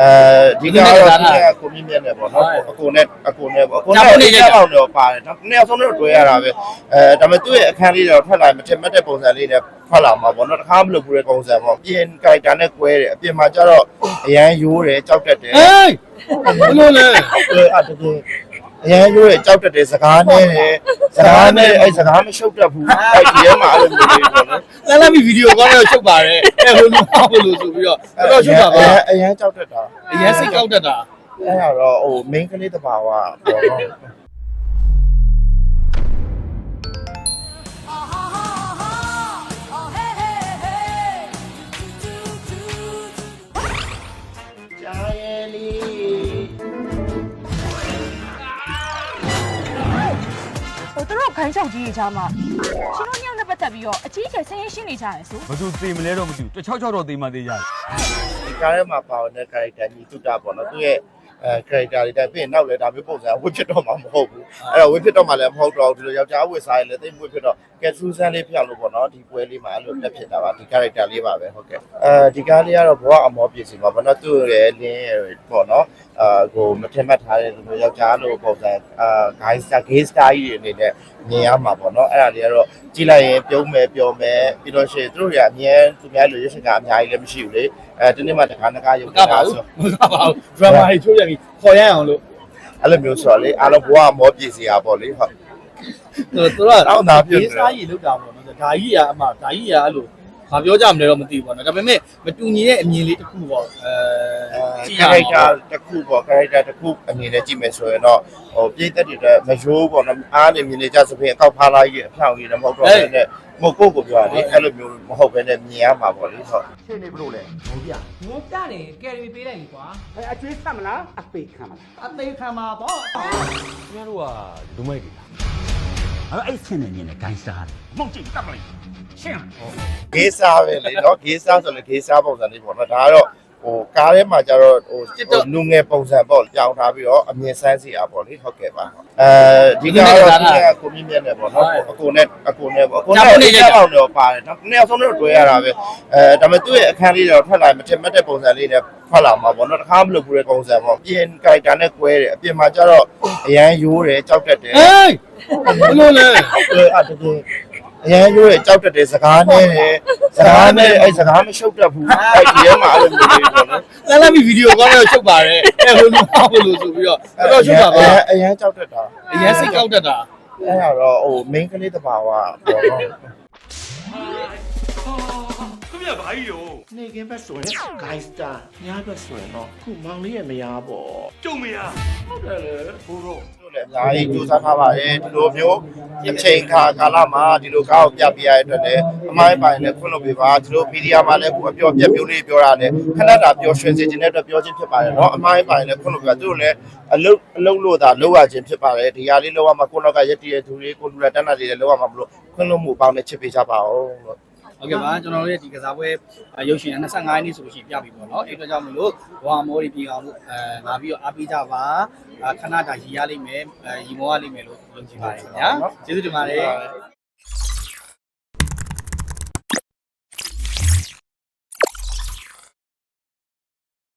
အဲဒီကတော့ဒီကကိုမြင့်မြတ်နဲ့ပေါ့နော်အကိုနဲ့အကိုနဲ့ပေါ့အကိုနဲ့ကြောက်အောင်တော့ပါတယ်နော်နှစ်ယောက်ဆုံးတော့တွေ့ရတာပဲအဲဒါပေမဲ့သူ့ရဲ့အခန်းလေးတော့ထွက်လာမထင်မှတ်တဲ့ပုံစံလေးနဲ့ထွက်လာမှာပေါ့နော်တခါမလို့ဘူးတဲ့ပုံစံပေါ့ပြင်ကြိုက်တာနဲ့꿰တယ်အပြင်မှာကျတော့အရန်ရိုးတယ်ကြောက်တတ်တယ်ဟေးဘလို့လဲအဲအတကယ် အရန်ရိုးတယ်ကြောက်တတ်တယ်စကားနဲ့တယ်စကားနဲ့အဲစကားမရှုပ်တတ်ဘူးအဲ့ဒီထဲမှာအဲ့လိုမျိုးလေးပေါ့နော်လာလာမီဗီဒီယိုကောင်းတော့ချုပ်ပါတယ်အဲဘလို့မဟုတ်လို့ဆိုပြီးတော့တော်တော်ချုပ်တာပါအရန်ကြောက်တတ်တာအရင်စိတ်ကောက်တတ်တာအဲ့ဒါတော့ဟို main ကလေးတဘာဝပေါ့နော် သူတို့ခိုင်းချုပ်ကြီးကြီးချာမှာရှင်တို့ညောင်နဲ့ပတ်သက်ပြီးတော့အကြီးကျယ်ဆင်းရဲရှင်းနေကြရဆိုဘသူသေမလဲတော့မသိဘူးတစ်ချောက်ချောက်တော့သေမှသေရတယ် ဒီကားထဲမှာပါတဲ့ character ညီတုတာပေါ့နော်သူရဲ့ အဲ character တွေတိုင်ပြင်နောက်လဲဒါမျိုးပုံစံဝစ်ဖြစ်တော့မှာမဟုတ်ဘူးအဲ့တော့ဝစ်ဖြစ်တော့မှလည်းမဟုတ်တော့ဘူးဒီလိုယောက်ျားဝစ်စားရင်လည်းတိတ်ဝစ်ဖြစ်တော့ကဲစူးစမ်းလေးပြောင်းလို့ပေါ့နော်ဒီပွဲလေးမှာအဲ့လိုတက်ဖြစ်တာပါဒီ character လေးပါပဲဟုတ်ကဲ့အဲဒီကားလေးကတော့ဘဝအမောပြည့်စုံပါဘာလို့သူ့ရဲ့လင်းရဲ့ပေါ့နော်အာကိုမထင်မှတ်ထားတဲ့လူမျိုးယောက်ျားလို့ပုံစံအာ guy star gay star ကြီးတွေအနေနဲ့ မြင်ရမှာပေါ့နော်အဲ့ဒါတွေကတော့ကြည့်လိုက်ရင်ပြုံးမယ်ပျော်မယ်ပြီးတော့ရှိရင်သူတို့တွေကအမြဲသူများလိုရွှေစင်ကအများကြီးလည်းမရှိဘူးလေအဲဒီနေ့မှတခါတခါရုပ်မကြကပါတာဘူးဆိုမကပါဘူးဒရမာကြီးချိုးရပြီခေါ်ရအောင်လို့အဲ့လိုမျိုးဆိုတော့လေအားလုံးဘဝမောပြည့်စရာပေါ့လေဟုတ်သူကအောက်နာပြုတ်နေရေးစားကြီးလောက်တာပေါ့နော်ဒါကြီးကအမှဒါကြီးကအဲ့လို ဘာပြောကြမလဲတော့မသိဘူးပေါ့နော်ဒါပေမဲ့မတူညီတဲ့အမြင်လေးတစ်ခုပေါ့အဲကြည့်ရ character အောင်တစ်ခုပေါ့ character တစ်ခုအနေနဲ့ကြည့်မယ်ဆိုရင်တော့ဟိုပြည့်သက်တွေလည်းမရိုးပေါ့နော်အားနေမြင်နေကြသဖြင့်အကောက်ဖားလိုက်ရဲ့အဖြောင်ကြီးလည်းမဟုတ်တော့ဘဲနဲ့မဟုတ်ကိုကိုပြောရတယ်အဲ့လိုမျိုးမဟုတ်ဘဲနဲ့မြင်ရမှာပေါ့လေဟုတ်ရှင်းနေဘလို့လဲဘုံပြငိုပြတယ်ကယ်ရီပေးလိုက်ပြီကွာအဲအကျွေးဆက်မလားအပေခံမလားအသေးခံမှာပေါ့ခင်ဗျားတို့ကဒုမိုက်ကြီးလား အဲ့အဲ့ဆင်းနေမြင်တဲ့ဂိုင်းစတာမုံကြည့်တတ်မလားရှင်းဂေးစားပဲလေနော်ဂေးစားဆိုလည်းဂေးစားပုံစံလေးပေါ့နော်ဒါကတော့ဟို ကားထဲမှာကျတော့ဟိုလူငယ်ပုံစံပေါ့ကြောင်ထားပြီးတော့အမြင်ဆန်းစီအားပေါ့လေဟုတ်ကဲ့ပါအဲဒီကတော့ဒီကကိုမြင့်မြတ်နဲ့ပေါ့နော်အကိုနဲ့အကိုနဲ့ပေါ့အကိုနဲ့ကြောက်အောင်တော့ပါတယ်နော်နှစ်ယောက်ဆုံးတော့တွေ့ရတာပဲအဲဒါပေမဲ့သူ့ရဲ့အခန်းလေးတော့ထွက်လာမထင်မှတ်တဲ့ပုံစံလေးနဲ့ထွက်လာမှာပေါ့နော်တခါမလို့ဘူးတဲ့ပုံစံပေါ့ပြင် character နဲ့꿰တယ်အပြင်မှာကျတော့အရန်ရိုးတယ်ကြောက်တတ်တယ်ဟေးဘလို့လဲအဲအတကယ် အရန်ရိုးရကြောက်တတ်တယ်စကားနဲ့တယ်စကားနဲ့အဲစကားမရှုပ်တတ်ဘူးအဲ့ဒီထဲမှာအဲ့လိုမျိုးလေးပေါ့နော်လာလာမီဗီဒီယိုကောင်းတော့ချုပ်ပါတယ်အဲဘလို့မဟုတ်လို့ဆိုပြီးတော့တော်တော်ချုပ်တာပါအရန်ကြောက်တတ်တာအရင်စိတ်ကောက်တတ်တာအဲ့ဒါတော့ဟို main ကလေးတဘာဝပေါ့နော် ခင်ဗျာဘာကြီးရော နေကင်းဘက်ဆိုရင်ဂိုင်းစတာညာဘက်ဆိုရင်တော့ခုမောင်လေးရဲ့မယားပေါ့ ကျုံမရ ဟုတ်တယ်လေဘိုးတော့ တို့လည်းအများကြီးကြိုးစားထားပါတယ်ဒီလိုမျိုးအချိန်ခါကာလမှာဒီလိုကားကိုပြပြရတဲ့အတွက်လည်းအမိုင်းပိုင်းလည်းခွင့်လို့ပြပါဒီလိုမီဒီယာမှာလည်းကိုအပြောပြက်မျိုးလေးပြောတာလည်းခဏတာပြောရွှင်စေခြင်းတဲ့အတွက်ပြောခြင်းဖြစ်ပါတယ်เนาะအမိုင်းပိုင်းလည်းခွင့်လို့ပြပါသူတို့လည်းအလုတ်အလုတ်လို့သာလောက်ရခြင်းဖြစ်ပါတယ်ဒီဟာလေးလောက်ရမှာကိုနောက်ကရက်တည်ရသူတွေကိုလူရတန်းတာတွေလည်းလောက်ရမှာမလို့ခွင့်လို့မှုပေါင်းနဲ့ချစ်ပေးကြပါအောင်လို့ ဟုတ်ကဲ့ပါကျွန်တော်တို့ရဲ့ဒီကစားပွဲရုပ်ရှင်25ရက်နေ့ဆိုလို့ရှိရင်ပြပြီပေါ့နော်အဲ့အတွက်ကြောင့်မလို့ဘွာမောတွေပြင်အောင်လို့အဲလာပြီးတော့အားပေးကြပါခဏတာရည်ရလိမ့်မယ်ရီမောရလိမ့်မယ်လို့ယုံကြည်ပါတယ်ခင်ဗျာကျေးဇူးတင်ပါတယ်